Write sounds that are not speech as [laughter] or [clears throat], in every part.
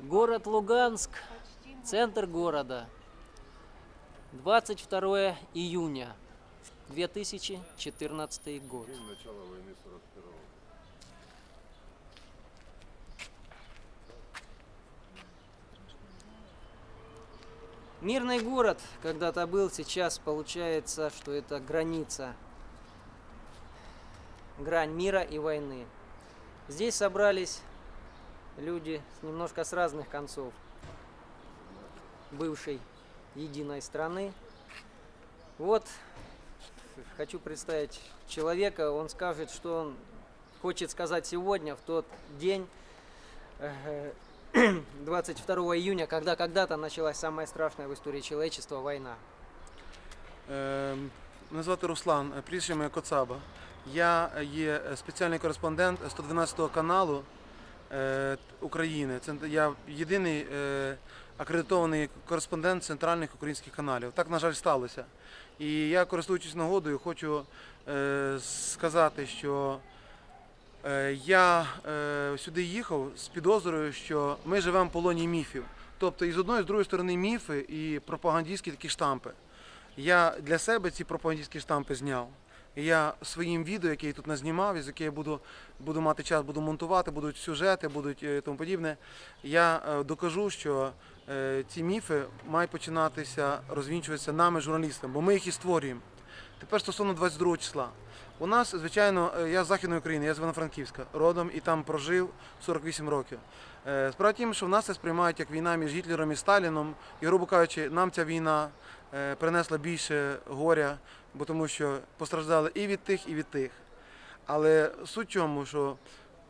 Город Луганск, центр города. 22 июня 2014 год. День начала войны 41 Мирный город когда-то был, сейчас получается, что это граница, грань мира и войны. Здесь собрались люди с немножко с разных концов бывшей единой страны. Вот хочу представить человека, он скажет, что он хочет сказать сегодня, в тот день, э, [clears throat] 22 июня, когда когда-то началась самая страшная в истории человечества война. Е, Мене звати Руслан, е, прізвище моє Коцаба. Я є е, спеціальний кореспондент 112 каналу е, України. Це я єдиний е, акредитований кореспондент центральних українських каналів. Так, на жаль, сталося. І я, користуючись нагодою, хочу е, сказати, що е, я е, сюди їхав з підозрою, що ми живемо в полоні міфів. Тобто і з одної, з другої сторони міфи і пропагандистські такі штампи. Я для себе ці пропагандистські штампи зняв. І я своїм відео, яке я тут назнімав, із яке я буду, буду мати час, буду монтувати, будуть сюжети, будуть е, тому подібне. Я е, докажу, що е, ці міфи мають починатися розвінчуватися нами, журналістами, бо ми їх і створюємо. Тепер стосовно 22 числа. У нас, звичайно, я з Західної України, я з Івано-Франківська, родом і там прожив 48 років. Справа тім, що в нас це сприймають як війна між Гітлером і Сталіном. І, грубо кажучи, нам ця війна принесла більше горя, бо тому що постраждали і від тих, і від тих. Але суть чому, що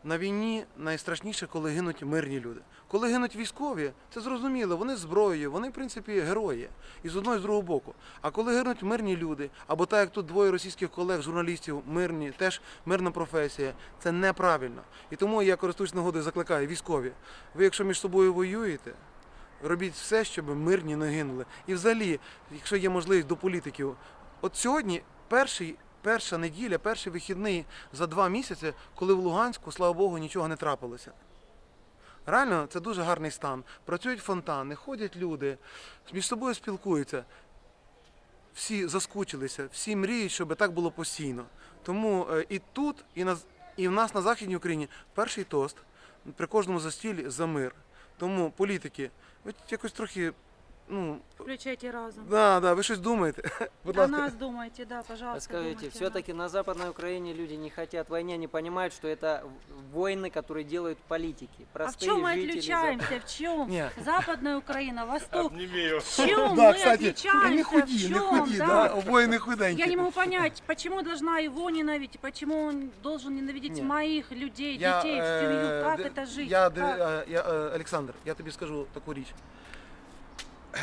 на війні найстрашніше, коли гинуть мирні люди. Коли гинуть військові, це зрозуміло, вони зброєю, вони, в принципі, герої. І з одного і з другого боку. А коли гинуть мирні люди, або так як тут двоє російських колег, журналістів, мирні, теж мирна професія, це неправильно. І тому я користуюсь нагодою, закликаю військові. Ви, якщо між собою воюєте, робіть все, щоб мирні не гинули. І взагалі, якщо є можливість до політиків, от сьогодні перший. Перша неділя, перший вихідний за два місяці, коли в Луганську, слава Богу, нічого не трапилося. Реально, це дуже гарний стан. Працюють фонтани, ходять люди, між собою спілкуються. Всі заскучилися, всі мріють, щоб так було постійно. Тому е, і тут, і, на, і в нас на Західній Україні перший тост при кожному застілі за мир. Тому політики, ви якось трохи, ну, Включайте разум. да, да, ви щось думаєте. [laughs] Будь О ласка. нас думайте, да, пожалуйста. Скажите, думайте о все-таки на Западной Украине люди не хотят войны, они понимают, что это войны, которые делают политики. нас. А в Простые чем мы жители отличаемся? В чем? Не. Западная Украина, Восток. Обними ее. В чем Да, мы кстати, отличаемся? не худи, в не чем, худи, да? да, обоє не худенькі. Я не могу понять, почему должна его ненавидеть, почему он должен ненавидеть Не. моих людей, Я, детей, е, семью. Как де- это жить? Я, Как? де- е, я, е, Олександр, я тобі скажу таку річ.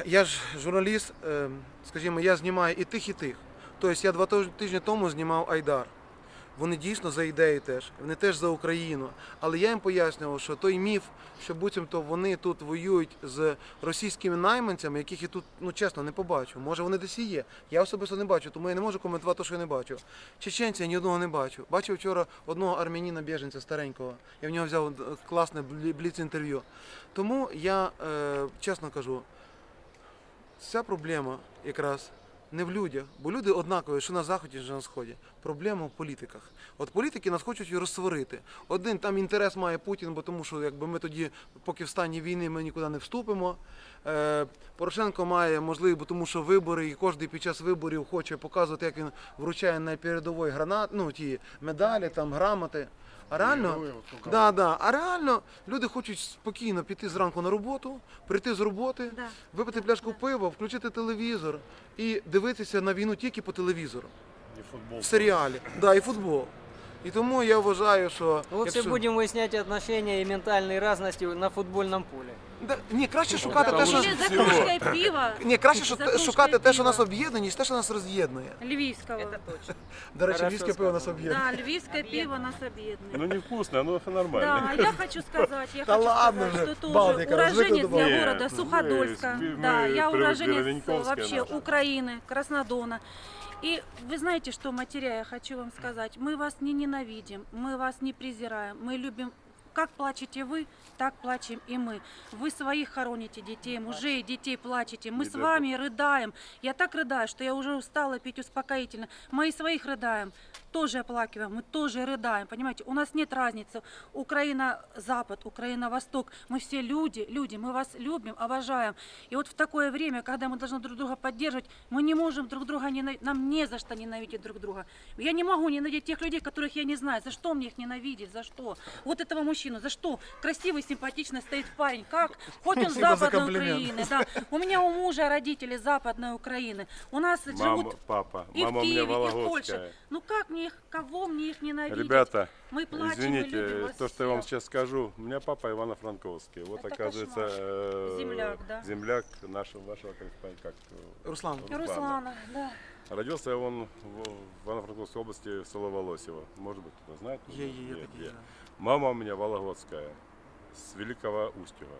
Я ж журналіст, е, скажімо, я знімаю і тих, і тих. Тобто я два тижні тому знімав Айдар. Вони дійсно за ідею теж, вони теж за Україну. Але я їм пояснював, що той міф, що буцімто вони тут воюють з російськими найманцями, яких я тут, ну чесно, не побачу. Може вони десь і є. Я особисто не бачу, тому я не можу коментувати те, що я не бачу. Чеченця ні одного не бачу. Бачив вчора одного армяніна біженця старенького. Я в нього взяв е, класне бліц інтерв'ю. Тому я е, чесно кажу, ця проблема якраз не в людях, бо люди однакові, що на заході, що на сході. Проблема в політиках. От політики нас хочуть розсварити. Один там інтерес має Путін, бо тому що якби ми тоді, поки в стані війни, ми нікуди не вступимо. Е, Порошенко має можливість, бо тому що вибори, і кожен під час виборів хоче показувати, як він вручає на передовій гранат, ну ті медалі, там грамоти. А реально, Героям, да, да, а реально люди хочуть спокійно піти зранку на роботу, прийти з роботи, Да. випити пляшку пива, включити телевізор і дивитися дивитися на війну тільки по телевізору. І футбол. В серіалі. Да, і футбол. І тому я вважаю, що. Ми якщо... будемо виясняти відношення і ментальні різності на футбольному полі. Да, ні, краще шукати те, що Или за всего. кружкой пива. ні, краще За шу- кружкой шукати те, що пива. нас об'єднує, ніж те, що нас роз'єднує. Львивского. точно. [laughs] До речі, Хорошо львівське пиво нас сказано. об'єднує. Да, львивское пиво нас объединяет. Ну невкусно, но нормально. Да, а я [laughs] хочу сказать, я Да хочу ладно сказать, же, что тоже Балтика, разве уроженец это я Нет, города мы Суходольска. с- да, мы я привыкли уроженец Ленинковская вообще наша. Украины, Краснодона. И вы знаете что, матеря, я хочу вам сказать, мы вас не ненавидим, мы вас не презираем, мы любим как плачете вы, так плачем и мы. Вы своих хороните детей, мужей, детей плачете. Мы с вами рыдаем. Я так рыдаю, что я уже устала пить успокоительно. Мы и своих рыдаем. Тоже оплакиваем, мы тоже рыдаем, понимаете? У нас нет разницы. Украина Запад, Украина Восток. Мы все люди, люди, мы вас любим, обожаем. И вот в такое время, когда мы должны друг друга поддерживать, мы не можем друг друга ненавидеть, нам не за что ненавидеть друг друга. Я не могу ненавидеть тех людей, которых я не знаю. За что мне их ненавидеть? За что? Вот этого мужчину, за что? Красивый, симпатичный стоит парень. Как? [laughs] Хоть он с Спасибо за Западной. Украины. Да. У меня у мужа родители Западной Украины. У нас Мама, живут папа, и мама в у меня Киеве, и в Польше. вологодская. Ну как мне их, кого мне их ненавидеть? Ребята, мы плачем, мы извините, любим вас то, что я вам всех. сейчас скажу, у меня папа Ивано-Франковский. Вот, Это оказывается, кошмар. э, Земляк, да? земляк нашего, вашего корреспондента, как э, Руслан, Руслана. Руслана, да. Родился он в в Ивано-Франковской области, в село Волосево. Может быть, кто знает? є, є, є Нет, такі. нет. да. Мама у меня Вологодская, с Великого Устюга.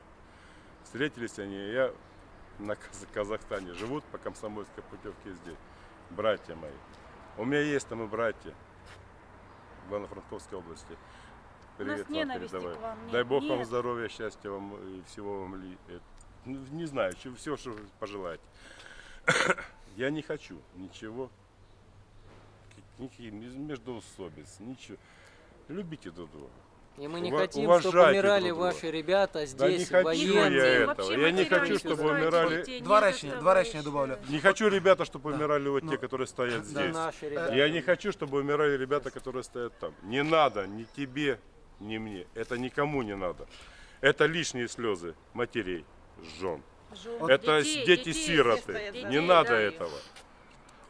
Встретились они, я на Каз- Казахстане, живут по комсомольской путевке здесь, братья мои. У меня есть там и братья в Ивано-Франковской области. У нас Привет вам ненависти передавай. к вам нет, Дай Бог вам нет. здоровья, счастья вам и всего вам. ли- э, ну, Не знаю, все, что вы пожелаете. Я не хочу ничего, никаких междоусобиц, ничего. Любите друг друга. И мы не Ува- хотим, чтобы умирали друг друга. ваши ребята Да здесь, не хочу военные. я этого. вообще Я не материально хочу, чтобы пускайте умирали- детей, Два не речення, два речення заставляйте. добавлю. Не хочу, ребята, чтобы Да. умирали вот Ну, те, которые стоят Да, здесь. наши ребята. Я не хочу, чтобы умирали ребята, которые стоят там. Не надо ни тебе, ни мне. Это никому не надо. Это лишние слезы матерей, жен. Жен, Это детей, дети детей, сироты. детей, Не детей, надо да. этого.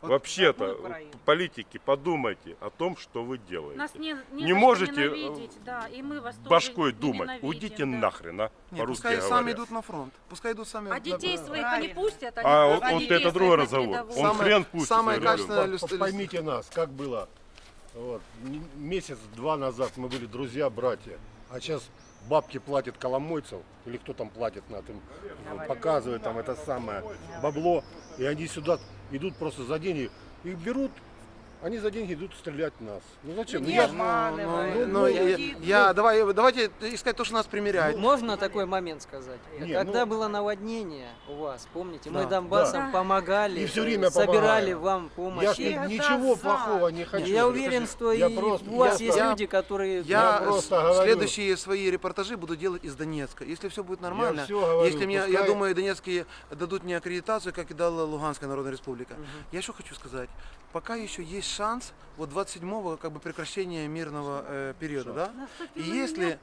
Вот Вообще-то, Украину. политики, подумайте о том, что вы делаете. Нас не, не, Не за что можете, ненавидеть, да, и мы вас тоже Башкой не думать. ненавидим, Уйдите да. нахрен, а? Ні, По-русски пускай говоря. самі йдуть на фронт. Пускай йдуть самі. А детей Да. своих они пустят, они А вот, пустят вот детей это своих другой на разговор. передовую. Он Самое- хрен пустит. самое я говорю. качественное По- люстр- Поймите нас, как было. Вот. м- Месяц-два назад мы были друзья, братья. А сейчас бабки платят коломойцев, или кто там платит на этом, показывает там это самое бабло. И они сюда идут просто за деньги. Их берут, они за деньги идут стрелять в нас. Ну зачем? Ну, я- Ну, Ну, ну, я, ну, я- давай, давайте искать то, что нас примеряет. Можно такой момент сказать? Не, Когда ну- было наводнение у вас, помните, Да, мы Донбассом да. помогали, И всё время собирали помогаем. вам помощь. Я Всегда ничего за. плохого не хочу. я уверен, что Я и просто- у вас я есть просто- люди, которые... Я, Я просто говорю. следующие свои репортажи буду делать из Донецка. Если все будет нормально, всё говорю, если мне, я думаю, донецкие дадут мне аккредитацию, как и дала Луганская Народная Республика. Я еще хочу сказать, пока еще есть шанс вот 27-го как бы прекращения мирного э, периода, да? И если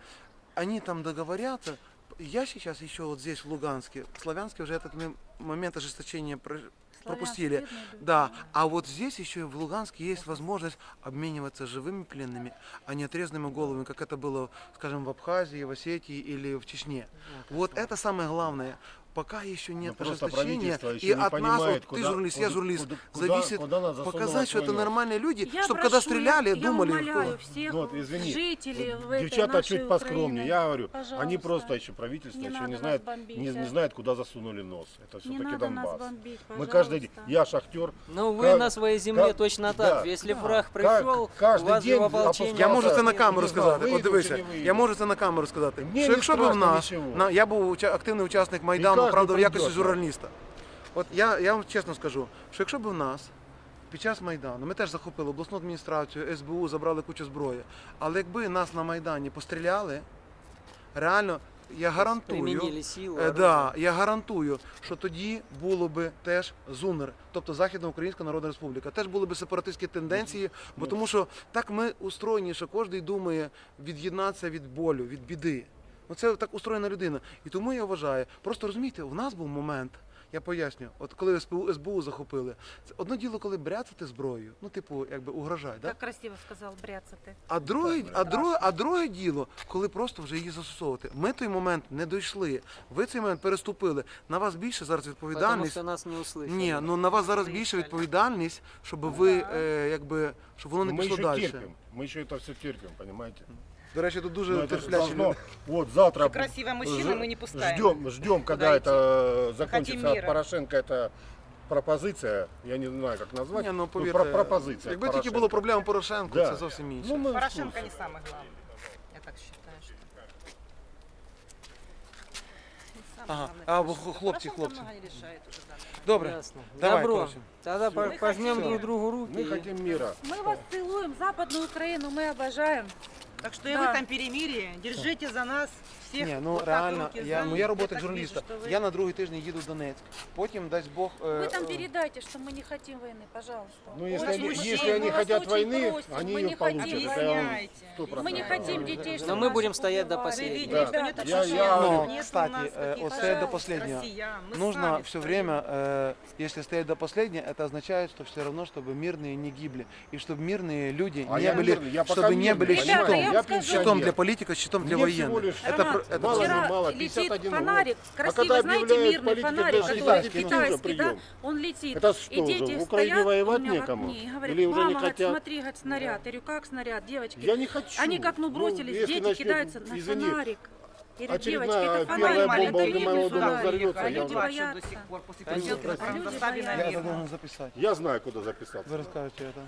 они там договорятся, я сейчас еще вот здесь в Луганске, в Славянске уже этот момент ожесточения про- пропустили. Да, а вот здесь еще в Луганске есть возможность обмениваться живыми пленными, а не отрезанными головами, как это было, скажем, в Абхазии, в Осетии или в Чечне. Вот это самое главное Пока еще нет Ну, просто ожесточения, правительство еще и не от нас, понимает, вот ты куда- журналист, я куда- журналист, куда- куда- зависит куда она засунула показать, что свой это нос. нормальные люди, Я чтобы когда прошу, стреляли, я думали. умоляю всех Вот, извини. жителей в этой Девчата нашей чуть поскромнее. Украины. Я говорю, они Пожалуйста. просто еще правительство Не еще надо не нас знает, бомбить, не, а. не знает, куда засунули нос. Это Не все-таки надо нас Донбасс. бомбить, Мы каждый день. пожалуйста. Я шахтер. Ну вы Как- на своей земле как- точно да, так. Если да. враг Как- прийшов, у каждый вас же день в ополчении... Я можу це на Ні, камеру не знаю, сказати. От вийду дивися, чи не вийду. я можу це на камеру сказати. Мені що не якщо б в страшно нас, нічого. на, я був уча- активний учасник Майдану, Кожен правда, в якості журналіста. От я, я вам чесно скажу, що якщо б в нас під час Майдану, ми теж захопили обласну адміністрацію, СБУ, забрали кучу зброї, але якби нас на Майдані постріляли, реально, я гарантую, силу, Е, Да, я гарантую, що тоді було би теж ЗУНР, тобто Західноукраїнська Народна Республіка. Теж були б сепаратистські тенденції, бо тому що так ми устроєні, що кожен думає від'єднатися від болю, від біди. Ну це так устроєна людина. І тому я вважаю, просто розумієте, у нас був момент. Я поясню, от коли СБУ, СБУ захопили, це одне діло, коли бряцати зброєю, ну типу, якби угрожай, да? Как красиво сказал бряцати. А друге, а, друге, а друге діло, коли просто вже її застосовувати. Ми той момент не дійшли. Ви цей момент переступили. На вас більше зараз Потому відповідальність. что нас не услышали. Ні, ну на вас зараз більше відповідальність, щоб ви е, якби щоб воно не Мы пішло еще далі. терпим. Мы еще это все терпим, понимаете? До речі, тут дуже Ну, это терплячі должно, люди. вот завтра Красивые мужчины мы не пускаем. Ждем, ждем, когда Куда это закончится от мира. Порошенко эта пропозиция, я не знаю, как назвать. Ні, ну Ну, повірте, про- пропозиція якби тільки Порошенка. було проблема Порошенко, Да. це зовсім інше. Ну, мы в Порошенко курсе. не самый главный. Я так считаю, что. Ага. главное. А, Хорошо. бо хлопці, Хорошо, хлопці. там много решает уже сам. Добре. Ясно. Давай, Добро. короче. Тогда по- Мы пожмем хотим. друг другу руки. Мы и- хотим мира. Мы вас целуем, Западную Украину мы обожаем. Так что и Да. в этом перемирии держите за нас всех. Ні, ну вот так реально, руки я, за. моя робота так як журналіста. вижу, что вы- Я на другий тиждень їду в Донецьк. Потім дасть Бог. е, Вы там е, передайте, что мы не хотим войны, пожалуйста. Ну, если Очень они, просим, если они мы вас хотят очень войны, просим, они мы ее не получат. хотим Это я вам Объясняйте. сто Мы не процентов хотим говорю. детей, Но чтобы мы наших будем стоять до убивали. Вы последнего. видите, Да. что нет Я- отношения, я- Ну, нет у кстати, нас э, каких-то вот это до последнего. россиян. Мы Нужно сами все стоим. время, э, если стоять до последнего, это означает, что все равно, чтобы мирные не гибли. И чтобы мирные люди А не я были, мирный, я пока чтобы не мирный, были Ребята, щитом, я вам скажу. щитом для политиков, щитом для Мне военных. всего лишь Это, Роман, это мало, Вчера не мало, летит 51 фонарик, год. красивый, когда знаете, объявляют мирный фонарик, который китайский, ну, да, он летит. Это что и дети в Украине стоят, воевать у меня некому? и говорят, Или уже не мама, говорит, хотят?» смотри, говорит, снаряд. Я говорю, как снаряд, девочки? Я не хочу. Они как ну бросились, если дети начнет, кидаются на извини, фонарик. И говорят, девочки, очередная это первая фонарик, бомба это дома фонарик. взорвется, А я люди уже- до боятся. сих пор после переделки на боятся. Я должен записать. Я знаю, куда записаться. Вы расскажете это.